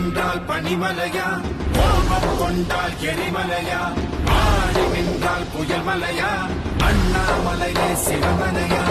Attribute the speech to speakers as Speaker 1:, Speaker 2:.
Speaker 1: என்றால் பனிமலையா? கோபம் கொண்டால் எரிமலையா ஆடி நின்றால் புயல் மலையா? அண்ணாமலையே சிவமலையா?